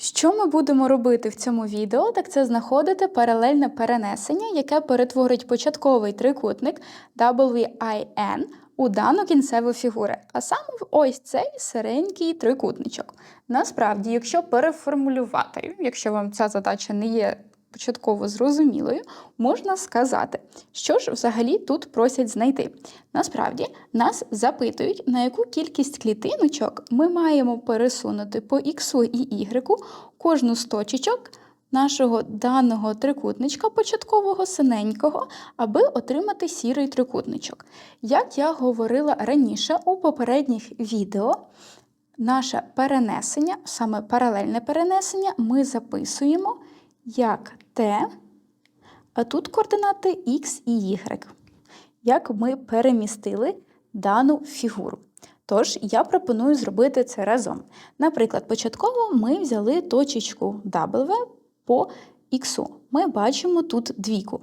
Що ми будемо робити в цьому відео, так це знаходити паралельне перенесення, яке перетворить початковий трикутник WIN у дану кінцеву фігуру, а саме в ось цей сиренький трикутничок. Насправді, якщо переформулювати, якщо вам ця задача не є початково зрозумілою, можна сказати, що ж взагалі тут просять знайти. Насправді, нас запитують, на яку кількість клітиночок ми маємо пересунути по X і Y кожну з точечок нашого даного трикутничка початкового синенького, аби отримати сірий трикутничок. Як я говорила раніше у попередніх відео, наше перенесення, саме паралельне перенесення, ми записуємо як T, а тут координати X і Y, як ми перемістили дану фігуру. Тож я пропоную зробити це разом. Наприклад, початково ми взяли точечку W по X. Ми бачимо тут двійку.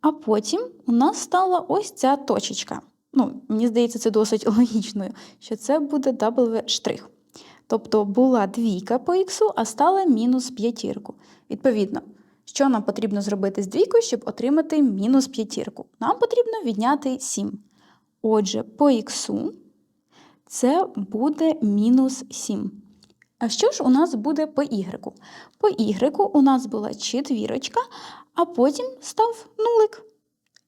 А потім у нас стала ось ця точечка. Ну, Мені здається, це досить логічною, що це буде W'. Тобто була двійка по х, а стала мінус п'ятірку. Відповідно, що нам потрібно зробити з двійкою, щоб отримати мінус п'ятірку? Нам потрібно відняти 7. Отже, по х це буде мінус 7. А що ж у нас буде по y? По y у нас була четвірочка, а потім став нулик.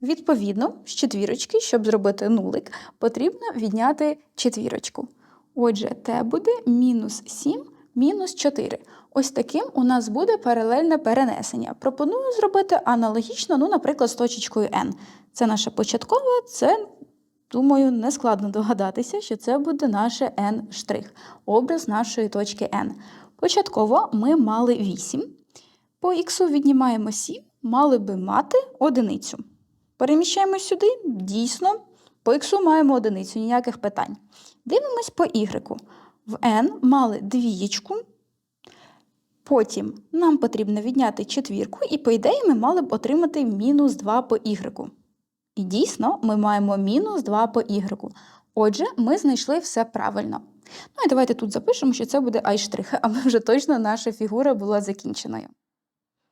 Відповідно, з четвірочки, щоб зробити нулик, потрібно відняти четвірочку. Отже, t буде мінус 7 мінус 4. Ось таким у нас буде паралельне перенесення. Пропоную зробити аналогічно, ну, наприклад, з точечкою n. Це наша початкова, це, думаю, не складно догадатися, що це буде наше n', образ нашої точки n. Початково ми мали 8. По х віднімаємо 7, мали би мати одиницю. Переміщаємо сюди, дійсно, по х маємо одиницю, ніяких питань. Дивимось по y. В n мали двієчку, потім нам потрібно відняти четвірку, і, по ідеї, ми мали б отримати мінус 2 по y. І дійсно, ми маємо мінус 2 по y. Отже, ми знайшли все правильно. Ну і давайте тут запишемо, що це буде I', аби вже точно наша фігура була закінченою.